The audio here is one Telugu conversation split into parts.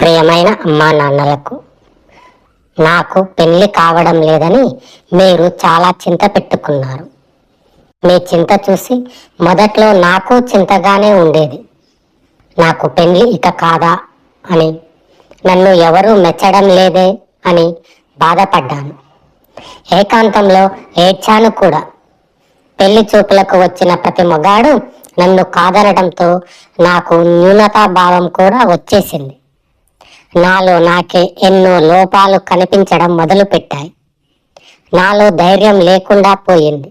ప్రియమైన అమ్మా నాన్నలకు నాకు పెళ్ళి కావడం లేదని మీరు చాలా చింత పెట్టుకున్నారు. మీ చింత చూసి మొదట్లో నాకు చింతగానే ఉండేది. నాకు పెళ్ళి ఇక కాదా అని నన్ను ఎవరూ మెచ్చడం లేదే అని బాధపడ్డాను. ఏకాంతంలో ఏడ్చాను కూడా. పెళ్ళి చూపులకు వచ్చిన ప్రతి మగాడు నన్ను కాదనడంతో నాకు న్యూనతాభావం కూడా వచ్చేసింది. నాలో నాకే ఎన్నో లోపాలు కనిపించడం మొదలుపెట్టాయి. నాలో ధైర్యం లేకుండా పోయింది.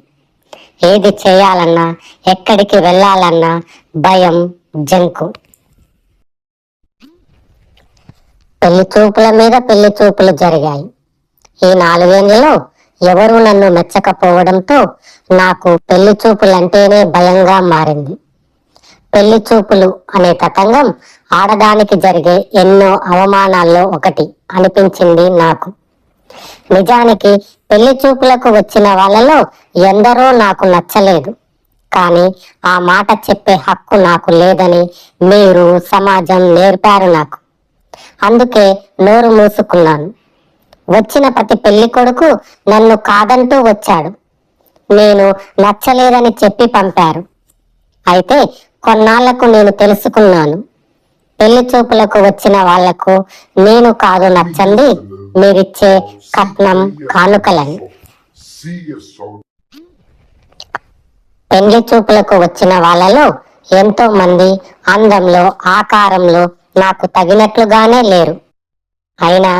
ఏది చేయాలన్నా ఎక్కడికి వెళ్ళాలన్నా భయం జంకు. పెళ్ళి చూపుల మీద పెళ్ళి చూపులు జరిగాయి. ఈ నాలుగేళ్ళలో ఎవరూ నన్ను మెచ్చకపోవడంతో నాకు పెళ్ళి చూపులంటేనే భయంగా మారింది. పెళ్ళి చూపులు అనే తతంగం ఆడదానికి జరిగే ఎన్నో అవమానాల్లో ఒకటి అనిపించింది నాకు. నిజానికి పెళ్ళి చూపులకు వచ్చిన వాళ్ళలో ఎందరో నాకు నచ్చలేదు. కానీ ఆ మాట చెప్పే హక్కు నాకు లేదని మీరు సమాజం నేర్పారు నాకు. అందుకే నోరు మూసుకున్నాను. వచ్చిన ప్రతి పెళ్ళి కొడుకు నన్ను కాదంటూ వచ్చాడు. నేను నచ్చలేదని చెప్పి పంపారు. అయితే కొన్నాళ్ళకు నేను తెలుసుకున్నాను. పెళ్ళి చూపులకు వచ్చిన వాళ్ళకు నేను కాదు నచ్చండి మీరిచ్చే కట్నం కానుకలని. పెళ్ళి చూపులకు వచ్చిన వాళ్ళలో ఎంతో మంది అందంలో ఆకారంలో నాకు తగినట్లుగానే లేరు. అయినా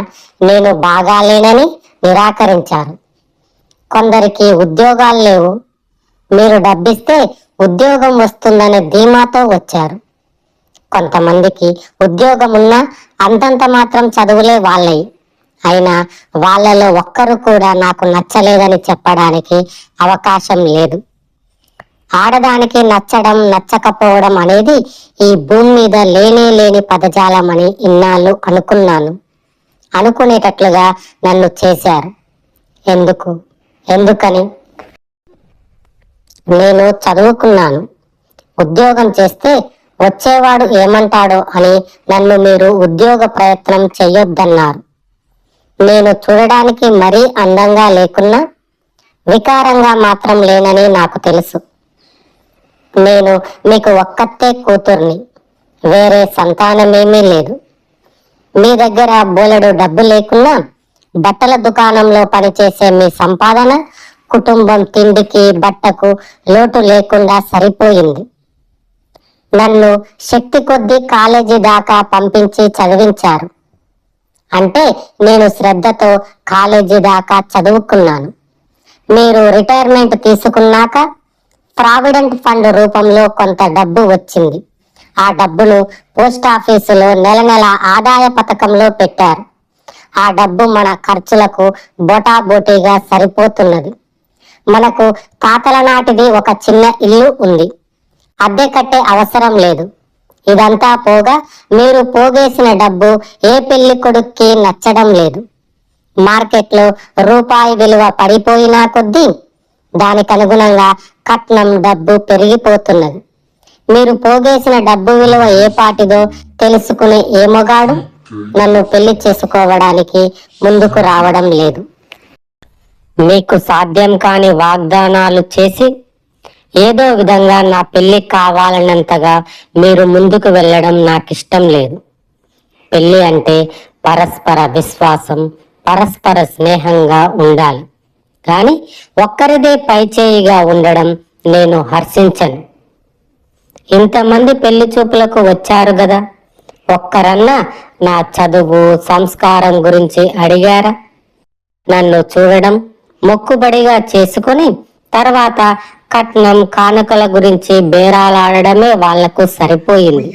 నేను బాగాలేనని నిరాకరించారు. కొందరికి ఉద్యోగాలు లేవు. మీరు డబ్బిస్తే ఉద్యోగం వస్తుందనే ధీమాతో వచ్చారు. కొంతమందికి ఉద్యోగం ఉన్నా అంతంత మాత్రం చదువులే వాళ్ళయి. అయినా వాళ్ళలో ఒక్కరు కూడా నాకు నచ్చలేదని చెప్పడానికి అవకాశం లేదు. ఆడదానికి నచ్చడం నచ్చకపోవడం అనేది ఈ భూమి మీద లేనే లేని పదజాలం అని ఇన్నాళ్ళు అనుకున్నాను. అనుకునేటట్లుగా నన్ను చేశారు. ఎందుకు? ఎందుకని? నేను చదువుకున్నాను. ఉద్యోగం చేస్తే వచ్చేవాడు ఏమంటాడో అని నన్ను మీరు ఉద్యోగ ప్రయత్నం చెయ్యొద్దన్నారు. నేను చూడడానికి మరీ అందంగా లేకున్నా వికారంగా మాత్రం లేనని నాకు తెలుసు. నేను మీకు ఒక్కతే కూతుర్ని. వేరే సంతానమేమీ లేదు. మీ దగ్గర బోలెడు డబ్బు లేకున్నా బట్టల దుకాణంలో పనిచేసే మీ సంపాదన కుటుంబం తిండికి బట్టకు లోటు లేకుండా సరిపోయింది. నన్ను శక్తి కొద్దీ కాలేజీ దాకా పంపించి చదివించారు. అంటే నేను శ్రద్ధతో కాలేజీ దాకా చదువుకున్నాను. మీరు రిటైర్మెంట్ తీసుకున్నాక ప్రావిడెంట్ ఫండ్ రూపంలో కొంత డబ్బు వచ్చింది. ఆ డబ్బును పోస్ట్ ఆఫీసులో నెల నెల ఆదాయ పథకంలో పెట్టారు. ఆ డబ్బు మన ఖర్చులకు బోటాబోటీగా సరిపోతున్నది. మనకు తాతల నాటిది ఒక చిన్న ఇల్లు ఉంది. అద్దె కట్టే అవసరం లేదు. ఇదంతా పోగా మీరు పోగేసిన డబ్బు ఏ పెళ్ళి కొడుక్కి నచ్చడం లేదు. మార్కెట్లో రూపాయి విలువ పడిపోయినా కొద్దీ దానికి అనుగుణంగా కట్నం డబ్బు పెరిగిపోతున్నది. మీరు పోగేసిన డబ్బు విలువ ఏ పాటిదో తెలుసుకునే ఏ మొగాడు నన్ను పెళ్ళి చేసుకోవడానికి ముందుకు రావడం లేదు. మీకు సాధ్యం కాని వాగ్దానాలు చేసి ఏదో విధంగా నా పెళ్ళి కావాలన్నంతగా మీరు ముందుకు వెళ్ళడం నాకు ఇష్టం లేదు. పెళ్ళి అంటే పరస్పర విశ్వాసం పరస్పర స్నేహంగా ఉండాలి. కానీ ఒక్కరిదే పైచేయిగా ఉండడం నేను హర్షించను. ఇంతమంది పెళ్ళి చూపులకు వచ్చారు కదా ఒక్కరన్నా నా చదువు సంస్కారం గురించి అడిగారా? నన్ను చూడడం మొక్కుబడిగా చేసుకుని తర్వాత కట్నం కానుకల గురించి బేరాలాడడమే వాళ్ళకు సరిపోయింది.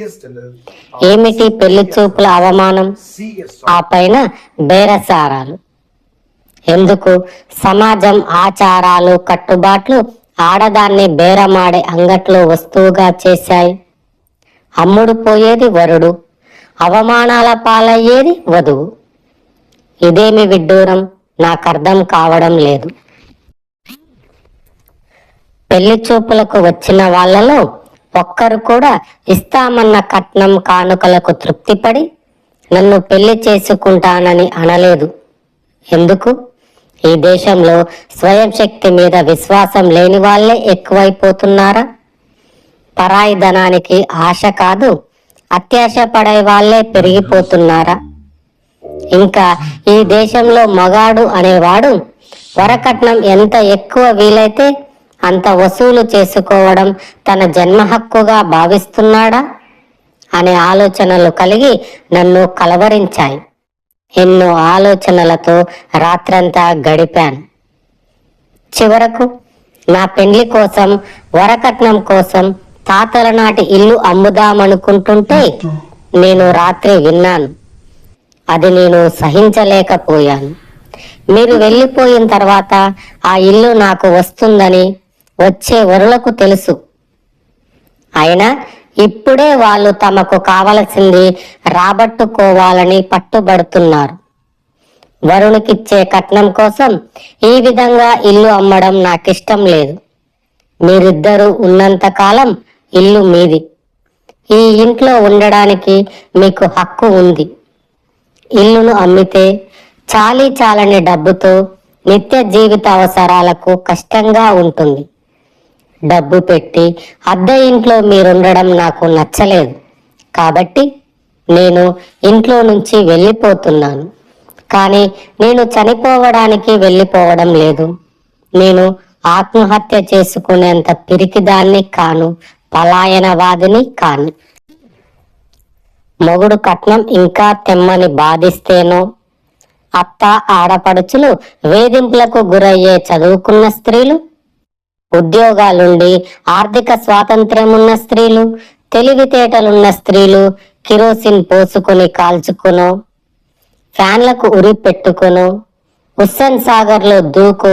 ఏమిటి పెళ్ళి చూపుల అవమానం? ఆ పైన బేరసారాలు. ఎందుకు? సమాజం ఆచారాలు కట్టుబాట్లు ఆడదాన్ని బేరమాడే అంగట్లో వస్తువుగా చేశాయి. అమ్ముడు పోయేది వరుడు అవమానాల పాలయ్యేది వధువు. ఇదేమి విడ్డూరం? నాకు అర్థం కావడం లేదు. పెళ్ళి చూపులకు వచ్చిన వాళ్ళలో ఒక్కరు కూడా ఇస్తామన్న కట్నం కానుకలకు తృప్తిపడి నన్ను పెళ్ళి చేసుకుంటానని అనలేదు. ఎందుకు? ఈ దేశంలో స్వయం శక్తి మీద విశ్వాసం లేని వాళ్ళే ఎక్కువైపోతున్నారా? పరాయి ధనానికి ఆశ కాదు అత్యాశ పడే వాళ్ళే పెరిగిపోతున్నారా? ఇంకా ఈ దేశంలో మగాడు అనేవాడు వరకట్నం ఎంత ఎక్కువ వీలైతే అంత వసూలు చేసుకోవడం తన జన్మ హక్కుగా భావిస్తున్నాడా అనే ఆలోచనలు కలిగి నన్ను కలవరించాయి. ఎన్నో ఆలోచనలతో రాత్రంతా గడిపాను. చివరకు నా పెండ్లి కోసం వరకట్నం కోసం తాతల నాటి ఇల్లు అమ్ముదామనుకుంటుంటే నేను రాత్రి విన్నాను. అది నేను సహించలేకపోయాను. మీరు వెళ్ళిపోయిన తర్వాత ఆ ఇల్లు నాకు వస్తుందని వచ్చే వరులకు తెలుసు. అయినా ఇప్పుడే వాళ్ళు తమకు కావలసింది రాబట్టుకోవాలని పట్టుబడుతున్నారు. వరుణికిచ్చే కట్నం కోసం ఈ విధంగా ఇల్లు అమ్మడం నాకిష్టం లేదు. మీరిద్దరూ ఉన్నంతకాలం ఇల్లు మీది. ఈ ఇంట్లో ఉండడానికి మీకు హక్కు ఉంది. ఇల్లును అమ్మితే చాలీ చాలని డబ్బుతో నిత్య జీవిత అవసరాలకు కష్టంగా ఉంటుంది. డబ్బు పెట్టి అద్దె ఇంట్లో మీరుండడం నాకు నచ్చలేదు. కాబట్టి నేను ఇంట్లో నుంచి వెళ్ళిపోతున్నాను. కానీ నేను చనిపోవడానికి వెళ్ళిపోవడం లేదు. నేను ఆత్మహత్య చేసుకునేంత పిరికిదాన్ని కాను పలాయనవాదిని కాను. మొగుడు కట్నం ఇంకా తెమ్మని బాధిస్తేనో. అత్త ఆడపడుచులు వేధింపులకు గురయ్యే చదువుకున్న స్త్రీలు ఉద్యోగాలుండి ఆర్థిక స్వాతంత్ర్యం ఉన్న స్త్రీలు తెలివితేటలున్న స్త్రీలు కిరోసిన్ పోసుకుని కాల్చుకును ఫ్యాన్లకు ఉరి పెట్టుకును హుస్సేన్ సాగర్లో దూకు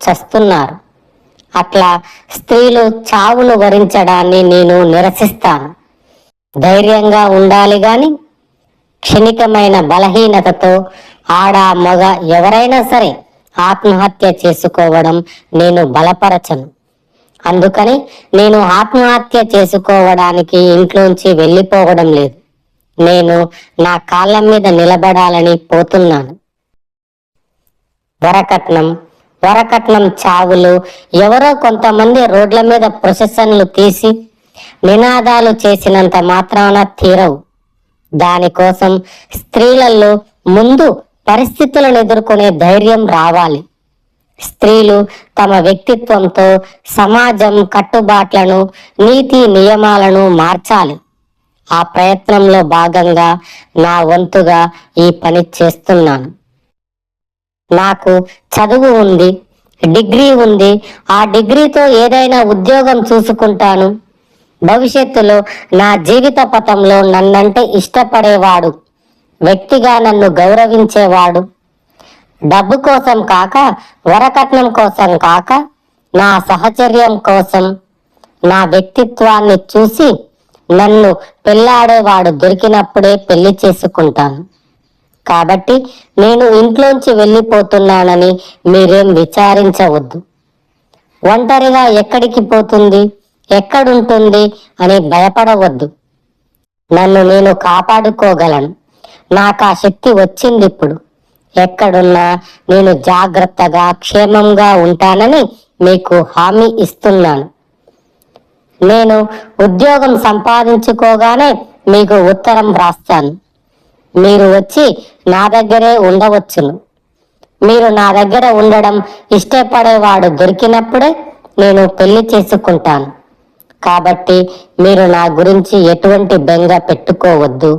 చస్తున్నారు. అట్లా స్త్రీలు చావును వరించడాన్ని నేను నిరసిస్తాను. ధైర్యంగా ఉండాలి గాని క్షణికమైన బలహీనతతో ఆడ మగ ఎవరైనా సరే ఆత్మహత్య చేసుకోవడం నేను బలపరచను. అందుకని నేను ఆత్మహత్య చేసుకోవడానికి ఇంట్లోంచి వెళ్ళిపోవడం లేదు. నేను నా కాళ్ళ మీద నిలబడాలని పోతున్నాను. వరకట్నం వరకట్నం చావులు ఎవరో కొంతమంది రోడ్ల మీద ప్రొసెషన్లు తీసి నినాదాలు చేసినంత మాత్రాన తీరవు. దానికోసం స్త్రీలలో ముందు పరిస్థితులను ఎదుర్కొనే ధైర్యం రావాలి. స్త్రీలు తమ వ్యక్తిత్వంతో సమాజం కట్టుబాట్లను నీతి నియమాలను మార్చాలి. ఆ ప్రయత్నంలో భాగంగా నా వంతుగా ఈ పని చేస్తున్నాను. నాకు చదువు ఉంది డిగ్రీ ఉంది. ఆ డిగ్రీతో ఏదైనా ఉద్యోగం చూసుకుంటాను. భవిష్యత్తులో నా జీవిత పథంలో నన్నంటే ఇష్టపడేవాడు వ్యక్తిగా నన్ను గౌరవించేవాడు. డబ్బు కోసం కాక వరకట్నం కోసం కాక నా సహచర్యం కోసం నా వ్యక్తిత్వాన్ని చూసి నన్ను పెళ్ళాడేవాడు దొరికినప్పుడే పెళ్ళి చేసుకుంటాను. కాబట్టి నేను ఇంట్లోంచి వెళ్ళిపోతున్నానని మీరేం విచారించవద్దు. ఒంటరిగా ఎక్కడికి పోతుంది? ఎక్కడుంటుంది అని భయపడవద్దు. నన్ను నేను కాపాడుకోగలను. నాకు ఆ శక్తి వచ్చింది ఇప్పుడు. ఎక్కడున్నా నేను జాగ్రత్తగా క్షేమంగా ఉంటానని మీకు హామీ ఇస్తున్నాను. నేను ఉద్యోగం సంపాదించుకోగానే మీకు ఉత్తరం రాస్తాను మీరు వచ్చి నా దగ్గరే ఉండవచ్చును. మీరు నా దగ్గర ఉండడం ఇష్టపడేవాడు దొరికినప్పుడే నేను పెళ్ళి చేసుకుంటాను. కాబట్టి మీరు నా గురించి ఎటువంటి బెంగ పెట్టుకోవద్దు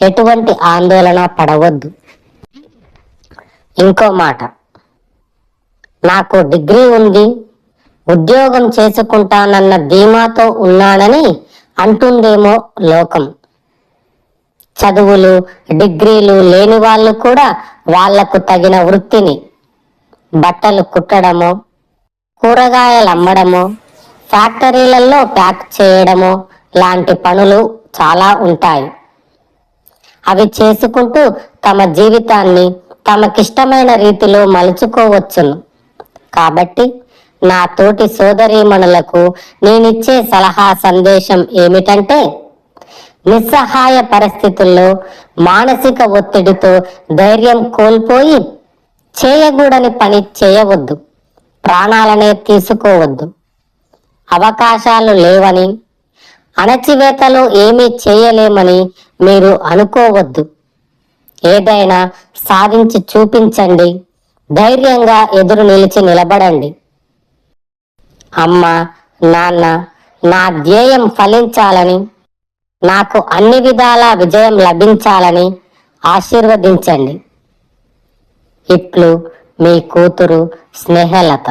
ఎటువంటి ఆందోళన పడవద్దు. ఇంకో మాట నాకు డిగ్రీ ఉంది ఉద్యోగం చేసుకుంటానన్న ధీమాతో ఉన్నానని అంటుందేమో లోకం. చదువులు డిగ్రీలు లేని వాళ్ళు కూడా వాళ్ళకు తగిన వృత్తిని బట్టలు కుట్టడము కూరగాయలు అమ్మడము ఫ్యాక్టరీలలో ప్యాక్ చేయడము లాంటి పనులు చాలా ఉంటాయి. అవి చేసుకుంటూ తమ జీవితాన్ని తమకిష్టమైన రీతిలో మలుచుకోవచ్చును. కాబట్టి నా తోటి సోదరీమణులకు నేనిచ్చే సలహా సందేశం ఏమిటంటే నిస్సహాయ పరిస్థితుల్లో మానసిక ఒత్తిడితో ధైర్యం కోల్పోయి చేయకూడని పని చేయవద్దు. ప్రాణాలనే తీసుకోవద్దు. అవకాశాలు లేవని అణచివేతలో ఏమీ చేయలేమని మీరు అనుకోవద్దు. ఏదైనా సాధించి చూపించండి. ధైర్యంగా ఎదురు నిలిచి నిలబడండి. అమ్మ నాన్న నా ధ్యేయం ఫలించాలని నాకు అన్ని విధాల విజయం లభించాలని ఆశీర్వదించండి. ఇట్లు మీ కూతురు స్నేహలత.